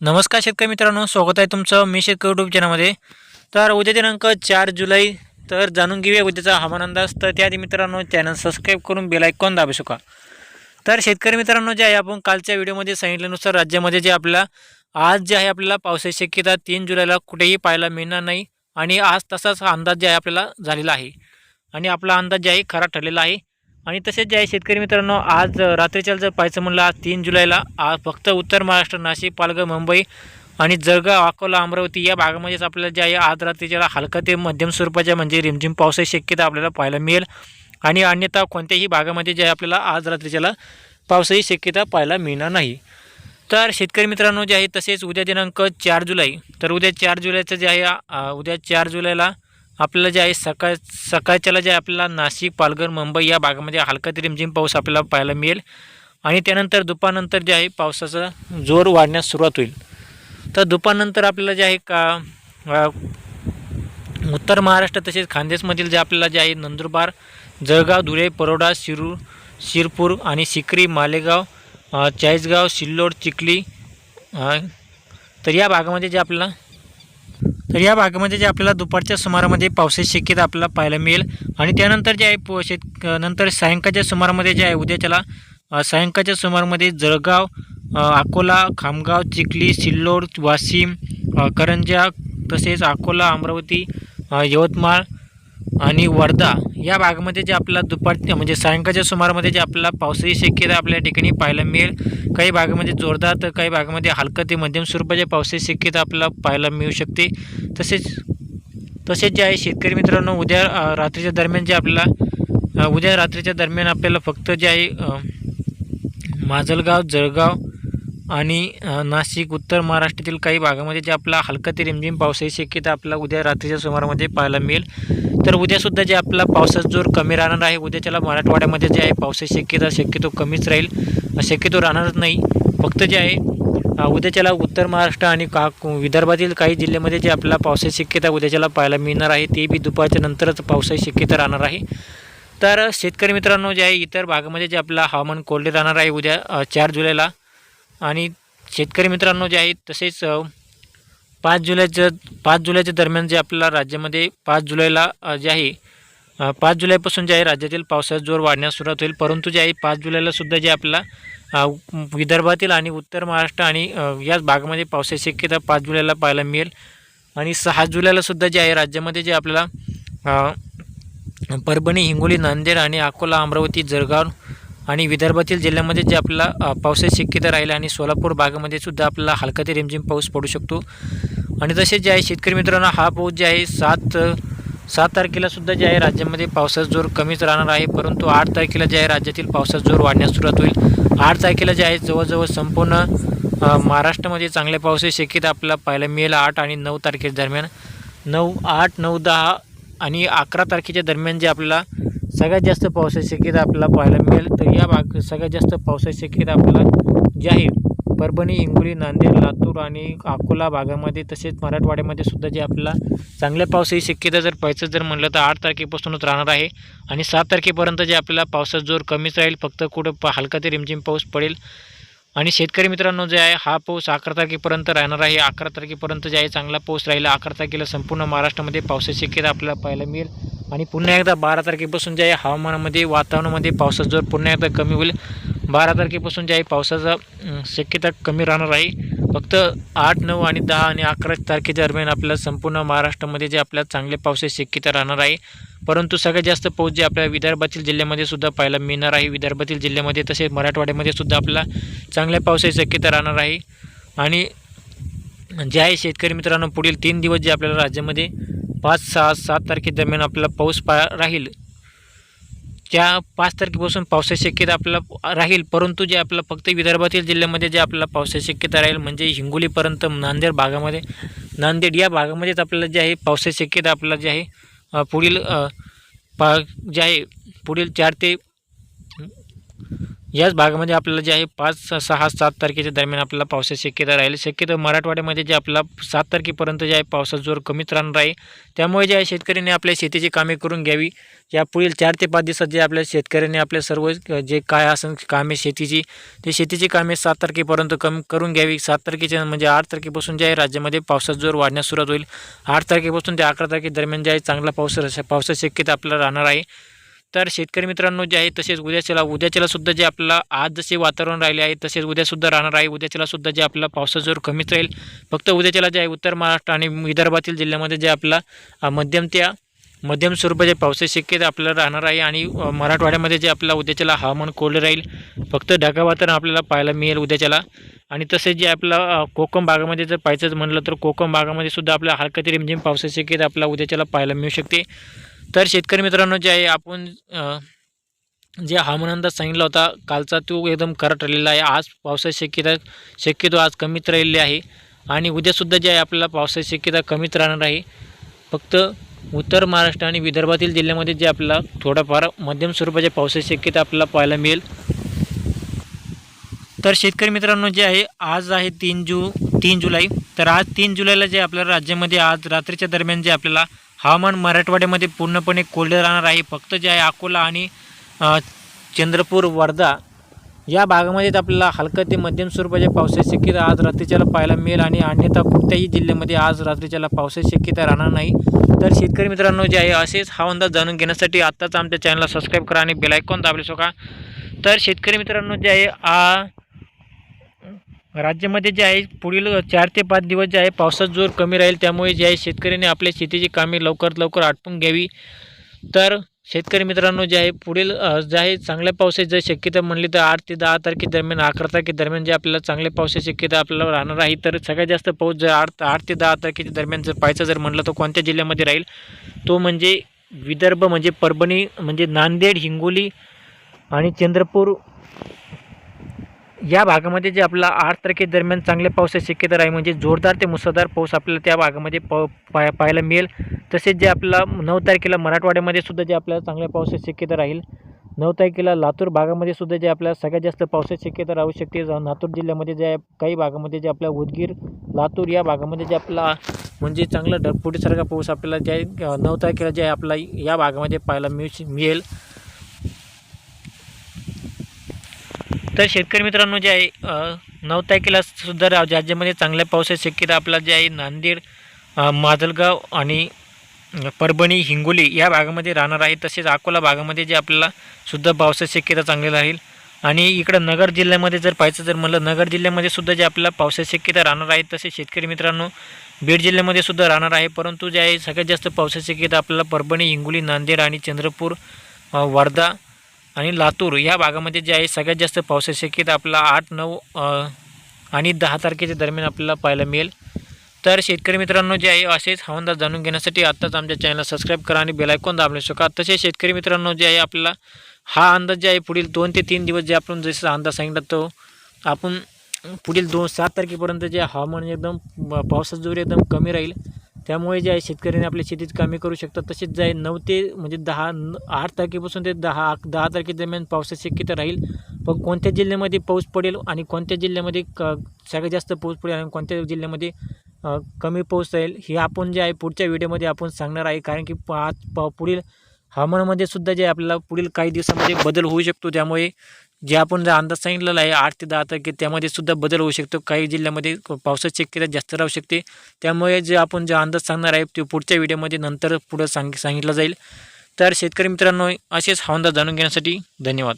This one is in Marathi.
नमस्कार शेतकरी मित्रांनो स्वागत आहे तुमचं मी शेतकरी युट्यूब चॅनलमध्ये तर उद्या दिनांक चार जुलै तर जाणून घेऊया उद्याचा हवामान अंदाज. तर त्याआधी मित्रांनो चॅनल सबस्क्राईब करून बेलायकॉन दाबू शका तर शेतकरी मित्रांनो जे आहे आपण कालच्या व्हिडिओमध्ये सांगितल्यानुसार राज्यामध्ये जे आपल्याला आज जे आहे आपल्याला पावसाची शक्यता तीन जुलैला कुठेही पाहायला मिळणार नाही. आणि आज तसाच हा अंदाज जे आहे आपल्याला झालेला आहे. आणि आपला अंदाज जे आहे खरा ठरलेला आहे. आणि तसेच जे आहे शेतकरी मित्रांनो आज रात्रीच्या जर पाहायचं म्हणलं आज तीन जुलैला आज फक्त उत्तर महाराष्ट्र नाशिक पालघर मुंबई आणि जळगाव अकोला अमरावती या भागामध्येच आपल्याला जे आहे आज रात्रीच्या हलका ते मध्यम स्वरूपाच्या म्हणजे रिमझिम पावसाची शक्यता आपल्याला पाहायला मिळेल. आणि अन्यथा कोणत्याही भागामध्ये जे आहे आपल्याला आज रात्रीच्याला पावसाची शक्यता पाहायला मिळणार नाही. तर शेतकरी मित्रांनो जे आहे तसेच उद्या दिनांक चार जुलै तर उद्या चार जुलैचं जे आहे उद्या चार जुलैला आपल्याला जे आहे सकाळ सकाळच्याला जे आपल्याला नाशिक पालघर मुंबई या भागामध्ये हलका ते रिमझिम पाऊस आपल्याला पाहायला मिळेल. आणि त्यानंतर दुपारनंतर जे आहे पावसाचा जोर वाढण्यास सुरुवात होईल. तर दुपारनंतर आपल्याला जे आहे का उत्तर महाराष्ट्र तसेच खानदेशमधील जे आपल्याला जे आहे नंदुरबार जळगाव धुळे परोडा शिरूर शिरपूर आणि सिकरी मालेगाव चाळीसगाव सिल्लोड चिखली तर या भागामध्ये जे आपल्याला तर या भागामध्ये जे आपल्याला दुपारच्या सुमारामध्ये पावसाची शक्यता आपल्याला पाहायला मिळेल. आणि त्यानंतर जे आहे शेत नंतर सायंकाळच्या सुमारामध्ये जे आहे उद्याच्याला सायंकाळच्या सुमारामध्ये जळगाव अकोला खामगाव चिखली सिल्लोड वाशिम करंजा तसेच अकोला अमरावती यवतमाळ आणि वर्धा या भागामध्ये जे आपला दुपार म्हणजे सायंकाळच्या सुमारामध्ये जे आपला पावसाची शक्यता आपल्या ठिकाणी पाहायला मिळेल. काही भागामध्ये जोरदार तर काही भागामध्ये हलकं ते मध्यम स्वरूपाच्या पावसाची शक्यता आपल्याला पाहायला मिळू शकते. तसेच तसेच जे आहे शेतकरी मित्रांनो उद्या रात्रीच्या दरम्यान जे आपल्याला उद्या रात्रीच्या दरम्यान आपल्याला फक्त जे आहे माजलगाव जळगाव आणि नाशिक उत्तर महाराष्ट्रातील काही भागामध्ये जे आपला हलका ते रिमझिम पावसाची शक्यता आपल्याला उद्या रात्रीच्या सुमारामध्ये पाहायला मिळेल. तर उद्यासुद्धा जे आपला पावसाचा जोर कमी राहणार आहे उद्याच्याला मराठवाड्यामध्ये जे आहे पावसाची शक्यता शक्यतो कमीच राहील. शक्यतो राहणारच नाही. फक्त जे आहे उद्याच्याला उत्तर महाराष्ट्र आणि का विदर्भातील काही जिल्ह्यामध्ये जे आपल्याला पावसाची शक्यता उद्याच्याला पाहायला मिळणार आहे ते बी दुपारच्या नंतरच पावसाची शक्यता राहणार आहे. तर शेतकरी मित्रांनो जे आहे इतर भागामध्ये जे आपला हवामान कोरडे राहणार आहे उद्या चार जुलैला. आणि शेतकरी मित्रांनो जे आहे तसेच पाच जुलैच्या पाच जुलैच्या दरम्यान जे आपल्याला राज्यामध्ये पाच जुलैला जे आहे पाच जुलैपासून जे आहे राज्यातील पावसाचा जोर वाढण्यास सुरुवात होईल. परंतु जे आहे पाच जुलैला सुद्धा जे आपल्याला विदर्भातील आणि उत्तर महाराष्ट्र आणि याच भागामध्ये पावसाची शक्यता पाच जुलैला पाहायला मिळेल. आणि सहा जुलैला सुद्धा जे आहे राज्यामध्ये जे आपल्याला परभणी हिंगोली नांदेड आणि अकोला अमरावती जळगाव आणि विदर्भातील जिल्ह्यामध्ये जे आपला पावसाची शक्यता राहील आणि सोलापूर भागामध्ये सुद्धा आपला हलका ते रिमझिम पाऊस पडू शकतो. आणि तसेच जे आहे शेतकरी मित्रांनो हा पाऊस जे आहे सात सात तारखेला सुद्धा जे आहे राज्यामध्ये पावसाचा जोर कमीच राहणार आहे. परंतु आठ तारखेला जे आहे राज्यातील पावसाचा जोर वाढण्यास सुरुवात होईल. आठ तारखेला जे आहे जवळजवळ संपूर्ण महाराष्ट्रामध्ये चांगल्या पावसाची शक्यता आपल्याला पाहायला मिळेल. आठ आणि नऊ तारखे दरम्यान. नऊ आठ नऊ दहा आणि अकरा तारखेच्या दरम्यान जे आपल्याला सगळ्यात जास्त पावसाची शक्यता आपल्याला पाहायला मिळेल. तर या भाग सगळ्यात जास्त पावसाची शक्यता आपल्याला जी आहे परभणी हिंगोली नांदेड लातूर आणि अकोला भागामध्ये तसेच मराठवाड्यामध्ये सुद्धा जे आपला चांगल्या पावसाची शक्यता जर पाहायचं जर म्हणलं तर आठ तारखेपासूनच राहणार आहे आणि सात तारखेपर्यंत जे आपल्याला पावसाचा जोर कमीच राहील. फक्त कुठं प हलका ते रिमझिम पाऊस पडेल. आणि शेतकरी मित्रांनो जे आहे हा पाऊस अकरा तारखेपर्यंत राहणार आहे. अकरा तारखेपर्यंत जे आहे चांगला पाऊस राहिला. अकरा तारखेला संपूर्ण महाराष्ट्रामध्ये पावसाची शक्यता आपल्याला पाहायला मिळेल. आणि पुन्हा एकदा बारा तारखेपासून जे आहे हवामानामध्ये वातावरणामध्ये पावसाचा जोर पुन्हा एकदा कमी होईल. बारा तारखेपासून जे आहे पावसाचा शक्यता कमी राहणार आहे. फक्त आठ नऊ आणि दहा आणि अकरा तारखेच्या दरम्यान आपल्याला संपूर्ण महाराष्ट्रामध्ये जे आपल्याला चांगल्या पावसाची शक्यता राहणार आहे. परंतु सगळ्यात जास्त पाऊस जे आपल्या विदर्भातील जिल्ह्यामध्ये सुद्धा पाहायला मिळणार आहे. विदर्भातील जिल्ह्यामध्ये तसेच मराठवाड्यामध्ये सुद्धा आपला चांगल्या पावसाची शक्यता राहणार आहे. आणि जे आहे शेतकरी मित्रांनो पुढील तीन दिवस जे आपल्याला राज्यामध्ये पाच सहा सात तारखेदरम्यान आपला पाऊस पा राहील. त्या पाच तारखेपासून पावसाची शक्यता आपल्याला राहील. परंतु जे आपलं फक्त विदर्भातील जिल्ह्यामध्ये जे आपल्याला पावसाची शक्यता राहील म्हणजे हिंगोलीपर्यंत नांदेड भागामध्ये नांदेड या भागामध्येच आपल्याला जे आहे पावसाची शक्यता आपल्याला जे आहे पुढील पा जे आहे पुढील चार ते याच भागामध्ये आपल्याला जे आहे पाच सहा सात तारखेच्या दरम्यान आपल्याला पावसाची शक्यता राहील. शक्यतो मराठवाड्यामध्ये जे आपला सात तारखेपर्यंत जे आहे पावसाचा जोर कमीच राहणार आहे. त्यामुळे जे आहे शेतकऱ्यांनी आपल्या शेतीची कामे करून घ्यावी. या पुढील चार ते पाच दिवसात जे आपल्या शेतकऱ्यांनी आपल्या सर्व जे काय असेल कामे शेतीची ते शेतीची कामे सात तारखेपर्यंत कम करून घ्यावी. सात तारखेच्या म्हणजे आठ तारखेपासून जे आहे राज्यामध्ये पावसाचा जोर वाढण्यास सुरुवात होईल. आठ तारखेपासून ते अकरा तारखेदरम्यान जे आहे चांगला पाऊस पावसाची शक्यता आपल्याला राहणार आहे. तर शेतकरी मित्रांनो जे आहे तसेच उद्याच्याला उद्याच्याला सुद्धा जे आपल्याला आज जसे वातावरण राहिले आहे तसेच उद्यासुद्धा राहणार आहे. उद्याच्याला सुद्धा जे आपला पावसाचा जोर कमीच राहील. फक्त उद्याच्याला जे आहे उत्तर महाराष्ट्र आणि विदर्भातील जिल्ह्यामध्ये जे आपला मध्यम त्या मध्यम स्वरूपाचे पावसाची शक्यता आपल्याला राहणार आहे आणि मराठवाड्यामध्ये जे आपला उद्याच्याला हवामान कोरडं राहील. फक्त ढगा वातावरण आपल्याला पाहायला मिळेल उद्याच्याला. आणि तसेच जे आपला कोकम भागामध्ये जर पाहायचं म्हणलं तर कोकम भागामध्ये सुद्धा आपल्या हलका रिमझिम पावसाची शक्यता आपल्याला उद्याच्याला पाहायला मिळू शकते. तर शेतकरी मित्रांनो जे आहे आपण जे हवामान अंदाज सांगितला होता कालचा तो एकदम करट राहिलेला आहे. आज पावसाची शक्यता शक्यतो आज कमीच राहिलेली आहे. आणि उद्यासुद्धा जे आहे आपल्याला पावसाची शक्यता कमीच राहणार आहे. फक्त उत्तर महाराष्ट्र आणि विदर्भातील जिल्ह्यामध्ये जे आपल्याला थोडाफार मध्यम स्वरूपाच्या पावसाची शक्यता आपल्याला पाहायला मिळेल. तर शेतकरी मित्रांनो जे आहे आज आहे तीन जू तीन जुलै. तर आज तीन जुलैला जे आपल्या राज्यामध्ये आज रात्रीच्या दरम्यान जे आपल्याला हवामान मराठवाड्यामध्ये पूर्णपणे कोरडे राहणार आहे. फक्त जे आहे अकोला आणि चंद्रपूर वर्धा या भागामध्येच आपल्याला हलकं ते मध्यम स्वरूपाच्या पावसाची शक्यता आज रात्रीच्याला पाहायला मिळेल आणि अन्यथा कोणत्याही जिल्ह्यामध्ये आज रात्रीच्याला पावसाची शक्यता राहणार नाही. तर शेतकरी मित्रांनो जे आहे असेच हा अंदाज जाणून घेण्यासाठी आत्ताच आमच्या चॅनलला सबस्क्राईब करा आणि बेलायकॉन दाबले शका तर शेतकरी मित्रांनो जे आहे आ राज्यामध्ये जे आहे पुढील चार ते पाच दिवस जे आहे पावसाचा जोर कमी राहील. त्यामुळे जे आहे शेतकऱ्यांनी आपल्या शेतीची कामे लवकरात लवकर आटपून घ्यावी. तर शेतकरी मित्रांनो जे आहे पुढील जे आहे चांगल्या पावसाची जर शक्यता म्हणली तर आठ ते दहा तारखेदरम्यान अकरा तारखेदरम्यान जे आपल्याला चांगल्या पावसाची शक्यता आपल्याला राहणार आहे. तर सगळ्यात जास्त पाऊस जर आठ आठ ते दहा तारखेच्या दरम्यान जर पाहायचं जर म्हणलं तर कोणत्या जिल्ह्यामध्ये राहील? तो म्हणजे विदर्भ म्हणजे परभणी म्हणजे नांदेड हिंगोली आणि चंद्रपूर या भागामध्ये जे आपला आठ तारखेदरम्यान चांगल्या पावसाची शक्यता राहील म्हणजे जोरदार ते मुसळधार पाऊस आपल्याला त्या भागामध्ये प पाय पाहायला मिळेल. तसेच जे आपला नऊ तारखेला मराठवाड्यामध्ये सुद्धा जे आपल्याला चांगल्या पावसाची शक्यता राहील नऊ तारखेला लातूर भागामध्ये सुद्धा जे आपल्या सगळ्यात जास्त पावसाची शक्यता राहू शकते. लातूर जिल्ह्यामध्ये जे आहे काही भागामध्ये जे आपल्या उदगीर लातूर या भागामध्ये जे आपला म्हणजे चांगला ढगफुटीसारखा पाऊस आपल्याला जे नऊ तारखेला जे आपला या भागामध्ये पाहायला मिळू मिळेल. तर शेतकरी मित्रांनो जे आहे नऊ तारखेला सुद्धा रा- राज्यामध्ये चांगल्या पावसाची शक्यता आपला जे आहे नांदेड माजलगाव आणि परभणी हिंगोली या भागामध्ये राहणार आहे. तसेच अकोला भागामध्ये जे आपल्याला सुद्धा पावसाची शक्यता चांगली राहील. आणि इकडं नगर जिल्ह्यामध्ये जर पाहायचं जर म्हणलं नगर जिल्ह्यामध्ये सुद्धा जे आपल्याला पावसाची शक्यता राहणार आहे. तसेच शेतकरी मित्रांनो बीड जिल्ह्यामध्ये सुद्धा राहणार आहे. परंतु जे आहे सगळ्यात जास्त पावसाची शक्यता आपल्याला परभणी हिंगोली नांदेड आणि चंद्रपूर वर्धा आणि लातूर या भागामध्ये जे आहे सगळ्यात जास्त पावसाची शक्यता आपला आठ नऊ आणि दहा तारखेच्या दरम्यान आपल्याला पाहायला मिळेल. तर शेतकरी मित्रांनो जे आहे असेच हवांदाज जाणून घेण्यासाठी आत्ताच आमच्या चॅनलला सबस्क्राईब करा आणि बेलायकॉन दाबले शका तसेच शेतकरी मित्रांनो जे आहे आपल्याला हा अंदाज जे आहे पुढील दोन ते तीन दिवस जे आपण जसं अंदाज सांगितला तो आपण पुढील दोन सात तारखेपर्यंत जे हवामान एकदम ब- पावसाचा जोर एकदम कमी राहील. त्यामुळे जे आहे शेतकऱ्यांनी आपल्या शेतीत कामे करू शकतात तसेच जे आहे नऊ ते म्हणजे दहा न- आठ तारखेपासून ते दहा दहा तारखेदरम्यान पावसाची शक्यता राहील. पण कोणत्या जिल्ह्यामध्ये पाऊस पडेल आणि कोणत्या जिल्ह्यामध्ये क सगळ्यात जास्त पाऊस पडेल आणि कोणत्या जिल्ह्यामध्ये कमी पाऊस राहील हे आपण जे आहे पुढच्या व्हिडिओमध्ये आपण सांगणार आहे. कारण की प- आज पुढील हवामानामध्ये सुद्धा जे आपल्याला पुढील काही दिवसामध्ये बदल होऊ शकतो. त्यामुळे जे आपण जर अंदाज सांगितलेला आहे आठ ते दहा तारखे त्यामध्ये सुद्धा बदल होऊ शकतो. काही जिल्ह्यामध्ये पावसाची शक्यता जास्त राहू शकते. त्यामुळे जे आपण जे अंदाज सांगणार आहे ते पुढच्या व्हिडिओमध्ये नंतर पुढं सांग सांगितलं जाईल. तर शेतकरी मित्रांनो असेच हवामान जाणून घेण्यासाठी धन्यवाद.